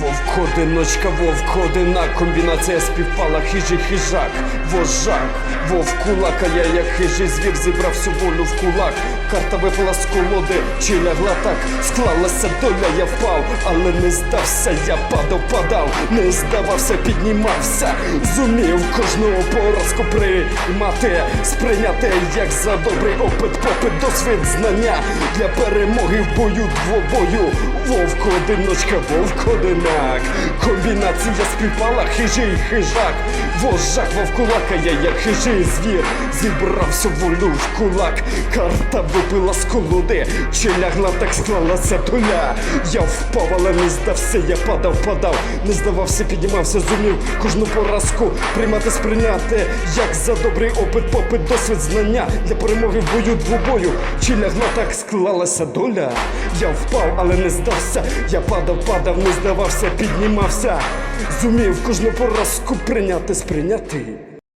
Вовк одиночка, вовк одина, комбінація співпала, хижий хижак, вожак, вовк кулака, я як хижий звір зібрав всю волю в кулак. Карта випала з колоди, чи лягла так, склалася доля, я впав, але не здався, я падав, падав, не здавався, піднімався, зумів кожного поразку приймати, сприйняти як за добрий опит, попит, досвід, знання для перемоги в бою двобою. Вовк одиночка, вовк одинак. Комбінація співпала, хижий хижак. Вожак вовкулака, я як хижий звір. Зібрав всю волю в кулак. Карта випила з колоди, чи лягла, так склалася доля. Я впав, але не здався, я падав, падав, не здавався, піднімався, зумів кожну поразку приймати, сприйняти, як за добрий опит, попит, досвід, знання для перемоги в бою двобою. Чи лягла, так склалася доля. Я впав, але не здався. Я падав, падав, не здавався, піднімався. Зумів кожну поразку прийняти, сприйняти.